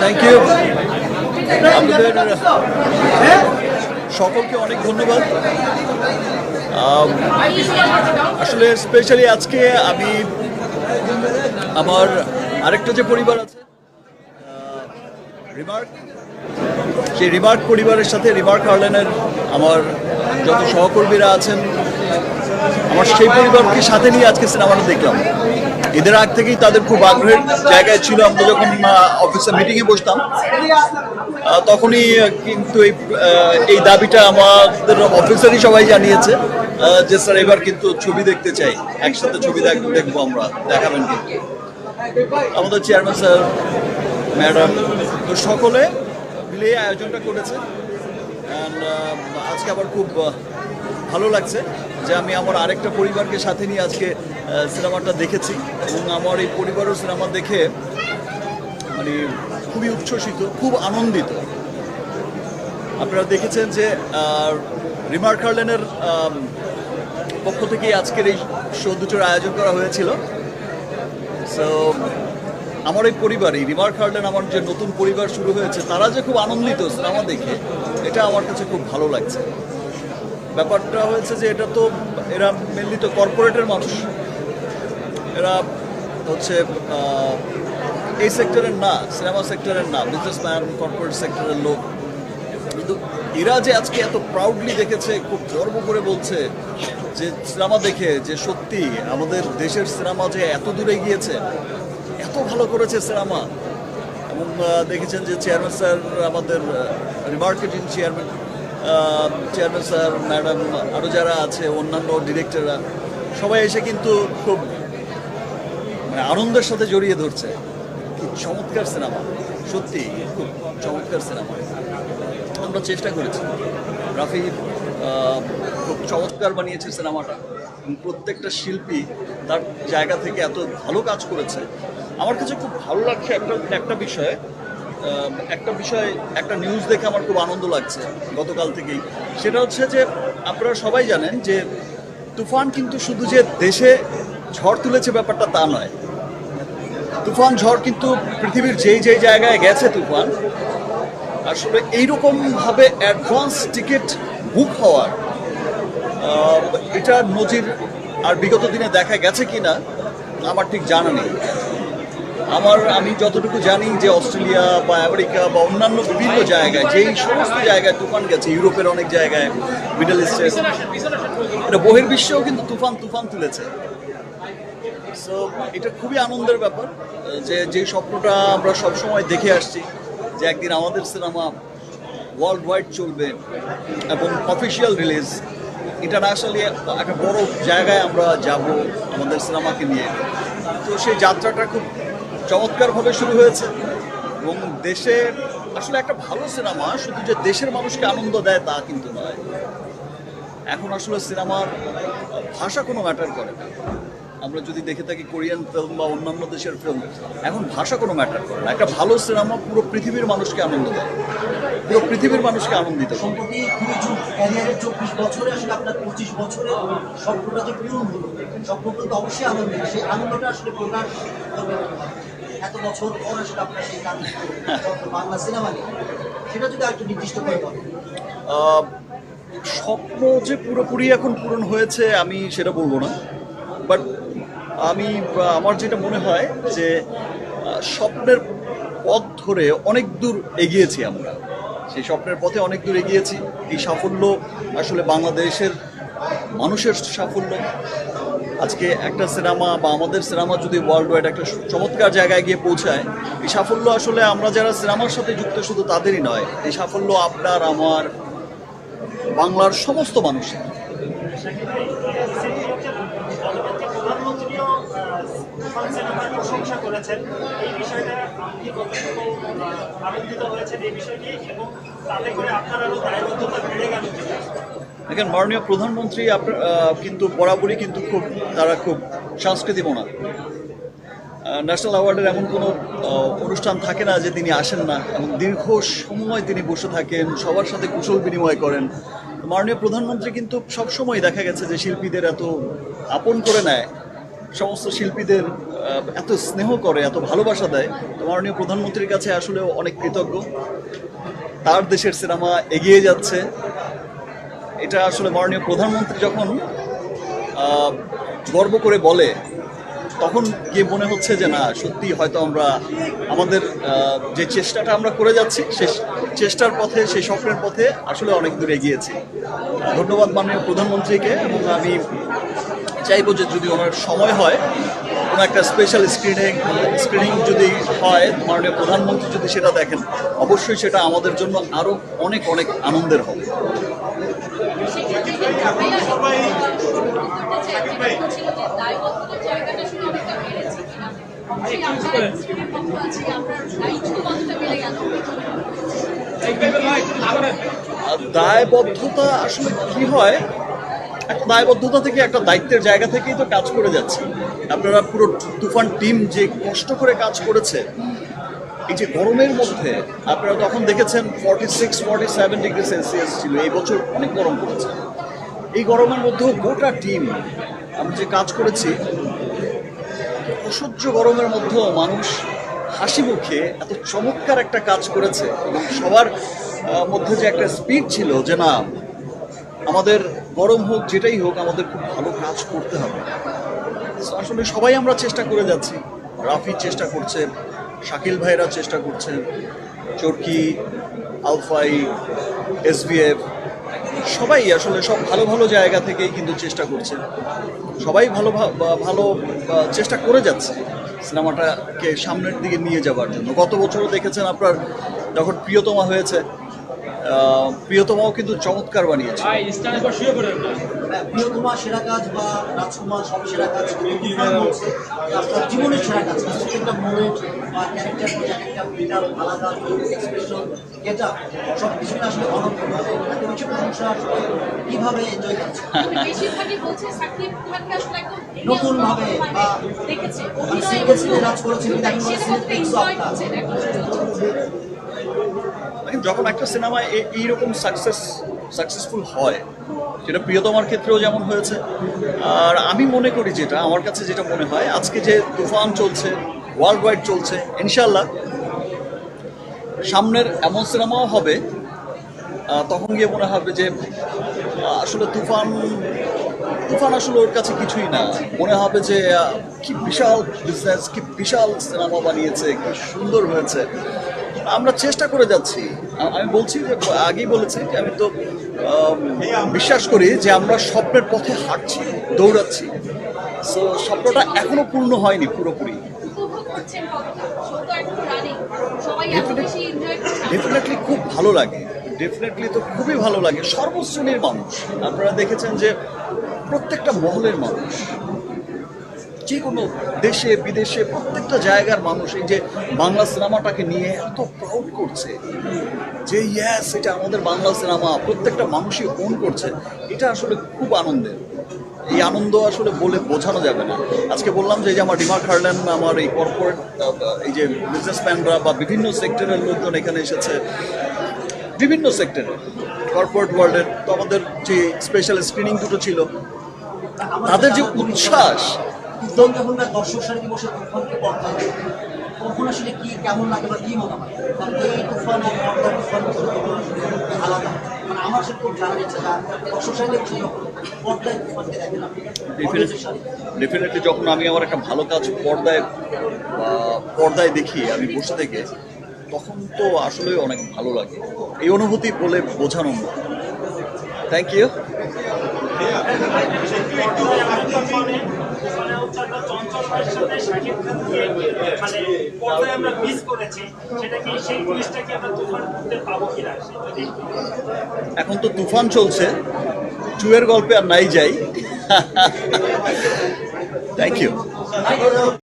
Thank you আপনাদের সকলকে অনেক ধন্যবাদ। আসলে স্পেশালি আজকে আমি আমার আরেকটা যে পরিবার আছে রিমার্ক সেই রিমার্ক পরিবারের সাথে রিমার্ক হার্লেনের আমার যত সহকর্মীরা আছেন, আমার সেই পরিবারকে সাথে নিয়ে আজকে সিনেমাটা দেখলাম। এদের আগ থেকেই তাদের খুব আগ্রহের জায়গায় ছিল। আমরা যখন অফিসে মিটিংয়ে বসতাম তখনই কিন্তু এই এই দাবিটা আমাদের অফিসারই সবাই জানিয়েছে যে স্যার এবার কিন্তু ছবি দেখতে চাই। একসাথে ছবি দেখ- দেখব আমরা, দেখাবেন কিন্তু আমাদের চেয়ারম্যান স্যার ম্যাডাম তো সকলে মিলে আয়োজনটা করেছে। আজকে আবার খুব ভালো লাগছে যে আমি আমার আরেকটা পরিবারকে সাথে নিয়ে আজকে সিনেমাটা দেখেছি এবং আমার এই পরিবারও সিনেমা দেখে মানে খুবই উচ্ছ্বসিত খুব আনন্দিত। আপনারা দেখেছেন যে হার্লেনের আম, পক্ষ থেকে আজকের এই শো দুটোর আয়োজন করা হয়েছিল। সো আমার এই পরিবারই রিমার্ক হার্লেন আমার যে নতুন পরিবার শুরু হয়েছে তারা যে খুব আনন্দিত সিনেমা দেখে এটা আমার কাছে খুব ভালো লাগছে। ব্যাপারটা হয়েছে যে এটা তো এরা মেনলি তো কর্পোরেটের মানুষ। এরা হচ্ছে এই সেক্টরের না সিনেমা সেক্টরের না বিজনেসম্যান কর্পোরেট সেক্টরের লোক। কিন্তু এরা যে আজকে এত প্রাউডলি দেখেছে, খুব গর্ব করে বলছে যে সিনেমা দেখে, যে সত্যি আমাদের দেশের সিনেমা যে এত দূরে গিয়েছে, এত ভালো করেছে সিনেমা এবং দেখেছেন যে চেয়ারম্যান স্যার আমাদের remarketing chairman chairman sir, madam আরও যারা আছে, অন্যান্য ডিরেক্টররা, সবাই এসে কিন্তু খুব মানে আনন্দের সাথে জড়িয়ে ধরছে। কি চমৎকার সিনেমা। সত্যি, খুব চমৎকার সিনেমা। আমরা চেষ্টা করেছি। রাফি খুব চমৎকার বানিয়েছে সিনেমাটা। প্রত্যেকটা শিল্পী তার জায়গা থেকে এত ভালো কাজ করেছে। আমার কাছে খুব ভালো লাগছে একটা একটা বিষয়ে। একটা বিষয়, একটা নিউজ দেখে আমার খুব আনন্দ লাগছে গতকাল থেকেই। সেটা হচ্ছে যে, আপনারা সবাই জানেন যে, তুফান কিন্তু শুধু যে দেশে ঝড় তুলেছে ব্যাপারটা তা নয়। তুফান ঝড় কিন্তু পৃথিবীর যেই যেই জায়গায় গেছে তুফান, আসলে এইরকমভাবে অ্যাডভান্স টিকিট বুক হওয়ার এটা নজির আর বিগত দিনে দেখা গেছে কি না আমার ঠিক জানা নেই। আমার, আমি যতটুকু জানি যে অস্ট্রেলিয়া বা আমেরিকা বা অন্যান্য বিভিন্ন জায়গায়, যেই সমস্ত জায়গায় তুফান গেছে, ইউরোপের অনেক জায়গায়, মিডল ইস্টে, এটা বহির্বিশ্বেও কিন্তু তুফান তুফান তুলেছে। সো এটা খুবই আনন্দের ব্যাপার, যে যে স্বপ্নটা আমরা সবসময় দেখে আসছি, যে একদিন আমাদের সিনেমা ওয়ার্ল্ড ওয়াইড চলবে এবং অফিসিয়াল রিলিজ ইন্টারন্যাশনালি একটা বড় জায়গায় আমরা যাব আমাদের সিনেমাকে নিয়ে। তো সেই যাত্রাটা খুব চমৎকারভাবে শুরু হয়েছে। এবং দেশে আসলে একটা ভালো সিনেমা, শুধু যে দেশের মানুষকে আনন্দ দেয় তা কিন্তু নয়। এখন আসলে সিনেমার ভাষা কোনো ম্যাটার করে না। আমরা যদি দেখে থাকি কোরিয়ান ফিল্ম বা অন্যান্য দেশের ফিল্ম, এখন ভাষা কোনো ম্যাটার করে না। একটা ভালো সিনেমা পুরো পৃথিবীর মানুষকে আনন্দ দেয়। পুরো পৃথিবীর মানুষকে আনন্দিত চব্বিশ বছরে আসলে আপনার পঁচিশ অবশ্যই আনন্দের। সেই আনন্দটা আসলে প্রকাশ এত বছর পর আসলে আপনার সেই কাজ বাংলা সিনেমা নিয়ে, সেটা যদি একটু নির্দিষ্ট করে বলেন। স্বপ্ন যে পুরোপুরি এখন পূরণ হয়েছে, আমি সেটা বলব না। বাট আমি, আমার যেটা মনে হয় যে স্বপ্নের পথ ধরে অনেক দূর এগিয়েছি আমরা। সেই স্বপ্নের পথে অনেক দূর এগিয়েছি। এই সাফল্য আসলে বাংলাদেশের মানুষের সাফল্য। আজকে একটা সিনেমা বা আমাদের সিনেমা যদি ওয়ার্ল্ড ওয়াইড একটা চমৎকার জায়গায় গিয়ে পৌঁছায়, এই সাফল্য আসলে আমরা যারা সিনেমার সাথে যুক্ত শুধু তাদেরই নয়, এই সাফল্য আপনার, আমার, বাংলার সমস্ত মানুষের প্রধানমন্ত্রীও তুফান সিনেমার প্রশংসা করেছেন। এই বিষয়টা আপনি কতটুকু আনন্দিত হয়েছেন এই বিষয়টি এবং তাতে করে আপনার দায়বদ্ধতা বেড়ে গেল দেখেন, মাননীয় প্রধানমন্ত্রী কিন্তু বরাবরই কিন্তু খুব, তারা খুব সাংস্কৃতিক ওনার ন্যাশনাল অ্যাওয়ার্ডের এমন কোনো অনুষ্ঠান থাকে না যে তিনি আসেন না এবং দীর্ঘ সময় তিনি বসে থাকেন, সবার সাথে কুশল বিনিময় করেন। মাননীয় প্রধানমন্ত্রী কিন্তু সবসময় দেখা গেছে যে শিল্পীদের এত আপন করে নেয়। সমস্ত শিল্পীদের এত স্নেহ করে, এত ভালোবাসা দেয়। তো মাননীয় প্রধানমন্ত্রীর কাছে আসলে অনেক কৃতজ্ঞ। তার দেশের সিনেমা এগিয়ে যাচ্ছে। এটা আসলে মাননীয় প্রধানমন্ত্রী যখন গর্ব করে বলে, তখন গিয়ে মনে হচ্ছে যে, না সত্যি হয়তো আমরা আমাদের যে চেষ্টাটা আমরা করে যাচ্ছি, সে চেষ্টার পথে সেই স্বপ্নের পথে আসলে অনেক দূর এগিয়েছি। ধন্যবাদ মাননীয় প্রধানমন্ত্রীকে, এবং আমি চাইব যে যদি ওনার সময় হয় কোনো একটা স্পেশাল স্ক্রিনিং স্ক্রিনিং যদি হয়, মাননীয় প্রধানমন্ত্রী যদি সেটা দেখেন, অবশ্যই সেটা আমাদের জন্য আরও অনেক অনেক আনন্দের হবে। দায়বদ্ধতা আসলে কি হয়? একটা দায়বদ্ধতা থেকে একটা দায়িত্বের জায়গা থেকেই তো কাজ করে যাচ্ছে। আপনারা পুরো তুফান টিম যে কষ্ট করে কাজ করেছে, এই যে গরমের মধ্যে, আপনারা তখন দেখেছেন forty six forty seven degree Celsius ছিল, এই বছর অনেক গরম পড়েছে। এই গরমের মধ্যেও গোটা টিম, আমি যে কাজ করেছি, অসহ্য গরমের মধ্যেও মানুষ হাসি মুখে এত চমৎকার একটা কাজ করেছে এবং সবার মধ্যে যে একটা স্পিড ছিল যে না, আমাদের গরম হোক, যেটাই হোক, আমাদের খুব ভালো কাজ করতে হবে। আসলে সবাই আমরা চেষ্টা করে যাচ্ছি। রাফি চেষ্টা করছে, শাকিল ভাইরা চেষ্টা করছে, চরকি, আলফাই, এসবিএফ, সবাই আসলে সব ভালো ভালো জায়গা থেকেই কিন্তু চেষ্টা করছে। সবাই ভালো ভালো চেষ্টা করে যাচ্ছে সিনেমাটাকে সামনের দিকে নিয়ে যাওয়ার জন্য। গত বছরও দেখেছেন আপনার যখন প্রিয়তমা হয়েছে প্রিয়তমাও কিন্তু চমৎকার বানিয়েছে। প্রিয়তমা সেরা কাজ বা রাজকুমার সব সেরা কাজ আপনার জীবনের সেরা কাজ প্রত্যেকটা মোমেন্ট বা ক্যারেক্টার একটা আলাদা এক্সপ্রেশন গেটা সব কিছু আসলে অনন্ত এত কিছু আসলে কীভাবে এনজয় করছে বেশিরভাগই বলছে সাকিব খানকে আসলে একদম নতুন ভাবে বা দেখেছে মানে অভিনয় মানে যখন একটা সিনেমা এইরকম সাকসেস সাকসেসফুল হয় সেটা প্রিয়তমার ক্ষেত্রেও যেমন হয়েছে, আর আমি মনে করি যেটা, আমার কাছে যেটা মনে হয়, আজকে যে তুফান চলছে ওয়ার্ল্ড ওয়াইড চলছে ইনশাল্লাহ সামনের এমন সিনেমাও হবে তখন গিয়ে মনে হবে যে আসলে তুফান তুফান আসলে ওর কাছে কিছুই না। মনে হবে যে কি বিশাল বিজনেস কি বিশাল সিনেমা বানিয়েছে, কি সুন্দর হয়েছে। আমরা চেষ্টা করে যাচ্ছি। আমি বলছি যে, আগেই বলেছি যে, আমি তো বিশ্বাস করি যে, আমরা স্বপ্নের পথে হাঁটছি, দৌড়াচ্ছি। সো স্বপ্নটা এখনও পূর্ণ হয়নি পুরোপুরি। ডেফিনেটলি খুব ভালো লাগে। ডেফিনেটলি তো খুবই ভালো লাগে। সর্বশ্রেণীর মানুষ। আপনারা দেখেছেন যে, প্রত্যেকটা মহলের মানুষ। যে কোনো দেশে, বিদেশে, প্রত্যেকটা জায়গার মানুষ এই যে বাংলা সিনেমাটাকে নিয়ে এত প্রাউড করছে। যে ইয়াস এটা আমাদের বাংলা সিনেমা, প্রত্যেকটা মানুষই ওন করছে, এটা আসলে খুব আনন্দের। এই আনন্দ আসলে বলে বোঝানো যাবে না। আজকে বললাম যে আমার ডিমার্ক হারলেন আমার এই কর্পোরেট এই যে বিজনেসম্যানরা বা বিভিন্ন সেক্টরের লোকজন এখানে এসেছে, বিভিন্ন সেক্টরে কর্পোরেট ওয়ার্ল্ডের তো আমাদের যে স্পেশাল স্ক্রিনিং দুটো ছিল, তাদের যে উচ্ছ্বাস তুফান যখন না, দর্শক সারিতে বসে তুফানকে পড়তে তখন আসলে কি, কেমন লাগে বা কি মনে হয়? কারণ এই তুফান আর পর্দার তুফান আলাদা। মানে আমার সে খুব জানার ইচ্ছা যা দর্শক সারিতে বসে পর্দায় তুফানকে সাথে। ডেফিনেটলি যখন আমি আমার একটা ভালো কাজ পর্দায় পর্দায় দেখি, আমি বসে থেকে, তখন তো আসলে অনেক ভালো লাগে। এই অনুভূতি বলে বোঝানো থ্যাংক ইউ এখন তো তুফান চলছে। চুয়ের গল্পে আর নাই যাই। Thank you